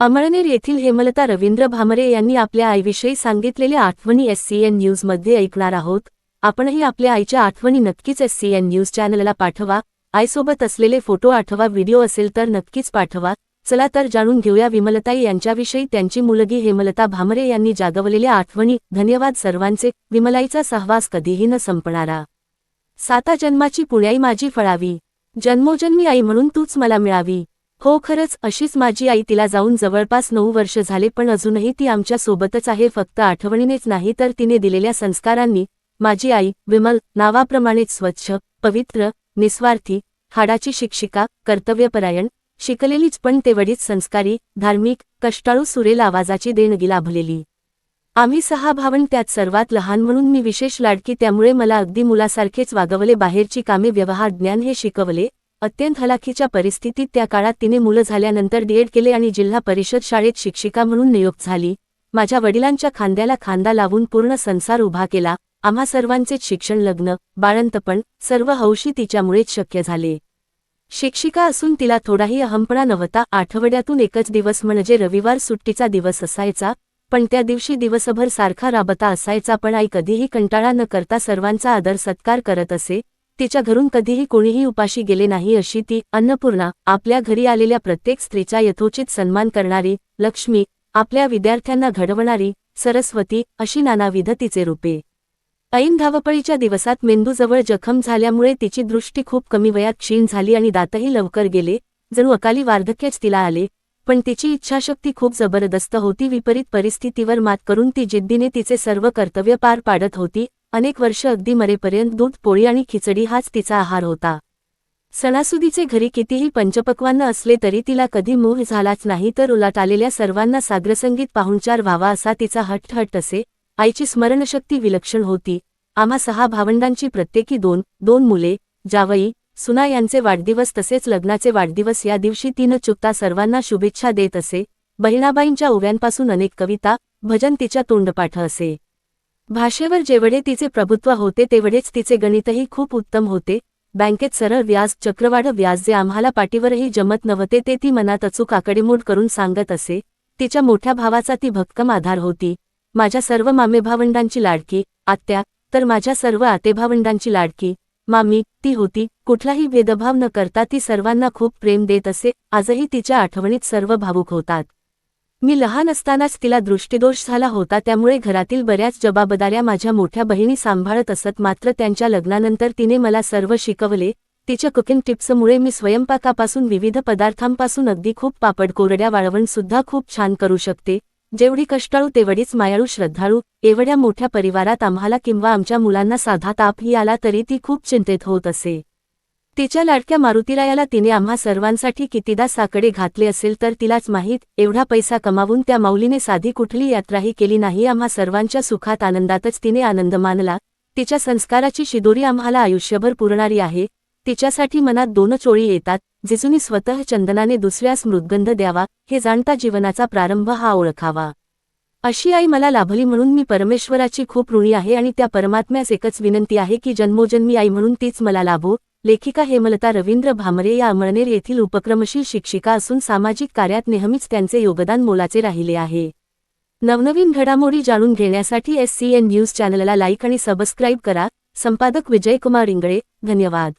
अमळनेर येथील हेमलता रवींद्र भामरे यांनी आपल्या आईविषयी सांगितलेल्या आठवणी एस सी एन न्यूजमध्ये ऐकणार आहोत. आपणही आपल्या आईच्या आठवणी नक्कीच एस सी एन न्यूज चॅनलला पाठवा. आईसोबत असलेले फोटो आठवा व्हिडिओ असेल तर नक्कीच पाठवा. चला तर जाणून घेऊया विमलताई यांच्याविषयी त्यांची मुलगी हेमलता भामरे यांनी जागवलेल्या आठवणी. धन्यवाद सर्वांचे. विमलाईचा सहवास कधीही न संपणारा. साता जन्माची पुण्याई माझी फळावी. जन्मोजन्मी आई म्हणून तूच मला मिळावी. हो खरंच अशीच माझी आई तिला जाऊन जवळपास नऊ वर्ष झाले पण अजूनही ती आमच्या सोबतच आहे फक्त आठवणीनेच नाही तर तिने दिलेल्या संस्कारांनी माझी आई विमल नावाप्रमाणेच स्वच्छ पवित्र निस्वार्थी हाडाची शिक्षिका कर्तव्यपरायण शिकलेलीच पण तेवढीच संस्कारी धार्मिक कष्टाळू सुरेल आवाजाची देणगी लाभलेली. आम्ही सहा भावंड त्यात सर्वात लहान म्हणून मी विशेष लाडकी त्यामुळे मला अगदी मुलासारखेच वागवले बाहेरची कामे व्यवहार ज्ञान हे शिकवले अत्यंत हलाखीच्या परिस्थितीत त्या काळात तिने मुलं झाल्यानंतर डीएड केले आणि जिल्हा परिषद शाळेत शिक्षिका म्हणून नियुक्त झाली. माझ्या वडिलांच्या खांद्याला खांदा लावून पूर्ण संसार उभा केला. आम्हा सर्वांचेच शिक्षण लग्न बाळंतपण सर्व हौशी तिच्यामुळेच शक्य झाले. शिक्षिका असून तिला थोडाही अहमपणा नव्हता. आठवड्यातून एकच दिवस म्हणजे रविवार सुट्टीचा दिवस असायचा पण त्या दिवशी दिवसभर सारखा राबता असायचा पण आई कधीही कंटाळा न करता सर्वांचा आदर सत्कार करत असे तिच्या घरून कधीही कोणीही उपाशी गेले नाही अशी ती अन्नपूर्णा आपल्या घरी आलेल्या प्रत्येक स्त्रीचा यथोचित सन्मान करणारी लक्ष्मी आपल्या विद्यार्थ्यांना घडवणारी सरस्वती अशी नानाविध तिचे रूपे. ऐन धावपळीच्या दिवसात मेंदूजवळ जखम झाल्यामुळे तिची दृष्टी खूप कमी वयात क्षीण झाली आणि दातही लवकर गेले जणू अकाली वार्धक्यच तिला आले पण तिची इच्छाशक्ती खूप जबरदस्त होती विपरीत परिस्थितीवर मात करून ती जिद्दीने तिचे सर्व कर्तव्य पार पाडत होती अनेक वर्ष अगदी मरेपर्यंत दूध पोळी आणि खिचडी हाच तिचा आहार होता. सणासुदीचे घरी कितीही पंचपक्वान्न असले तरी तिला कधी मोह झालाच नाही तर उलाट आलेल्या सर्वांना साग्रसंगीत पाहुणचार व्हावा असा तिचा हटहट असे आईची स्मरणशक्ती विलक्षण होती. आम्हा सहा भावंडांची प्रत्येकी दोन दोन मुले जावई सुना यांचे वाढदिवस तसेच लग्नाचे वाढदिवस या दिवशी ती न चुकता सर्वांना शुभेच्छा देत असे बहिणाबाईंच्या ओव्यांपासून अनेक कविता भजन तिच्या तोंडपाठ असे. भाषेवर जेवढे तिचे प्रभुत्व होते तेवढेच तिचे गणितही खूप उत्तम होते. बँकेत सरळ व्याज चक्रवाढ व्याज जे आम्हाला पाठीवरही जमत नव्हते ते ती मनात अचूक आकडेमोड करून सांगत असे. तिच्या मोठ्या भावाचा ती भक्कम आधार होती. माझ्या सर्व मामेभावंडांची लाडकी आत्या तर माझ्या सर्व आतेभावंडांची लाडकी मामी ती होती. कुठलाही भेदभाव न करता ती सर्वांना खूप प्रेम देत असे. आजही तिच्या आठवणीत सर्व भावूक होतात. मी लहान असतानाच तिला दृष्टिदोष झाला होता त्यामुळे घरातील बऱ्याच जबाबदाऱ्या माझ्या मोठ्या बहिणी सांभाळत असत. मात्र त्यांच्या लग्नानंतर तिने मला सर्व शिकवले. तिच्या कुकिंग टिप्समुळे मी स्वयंपाकापासून विविध पदार्थांपासून अगदी खूप पापड कोरड्या वाळवण सुद्धा खूप छान करू शकते. जेवढी कष्टाळू तेवढीच मायाळू श्रद्धाळू एवढ्या मोठ्या परिवारात आम्हाला किंवा आमच्या मुलांना साधा तापही आला तरी ती खूप चिंतेत होत असे. तिच्या लाडक्या मारुतीरायाला तिने आम्हा सर्वांसाठी कितीदा साकडे घातले असेल तर तिलाच माहीत एवढा पैसा कमावून त्या माऊलीने साधी कुठली यात्राही केली नाही आम्हा सर्वांच्या सुखात आनंदातच तिने आनंद मानला. तिच्या संस्काराची शिदोरी आम्हाला आयुष्यभर पुरणारी आहे. तिच्यासाठी मनात दोन चोळी येतात जिजूनी स्वतः चंदनाने दुसऱ्यास मृदगंध द्यावा हे जाणता जीवनाचा प्रारंभ हा ओळखावा. अशी आई मला लाभली म्हणून मी परमेश्वराची खूप ऋणी आहे आणि त्या परमात्म्यास एकच विनंती आहे की जन्मोजन्मी आई म्हणून तीच मला लाभो. लेखिका हेमलता रवींद्र भामरे या अमळनेर येथील उपक्रमशील शिक्षिका असून सामाजिक कार्यात नेहमीच त्यांचे योगदान मोलाचे राहिले आहे. नवनवीन घडामोडी जाणून घेण्यासाठी एस सी एन न्यूज चॅनलला लाईक आणि सबस्क्राईब करा. संपादक विजयकुमार इंगळे धन्यवाद.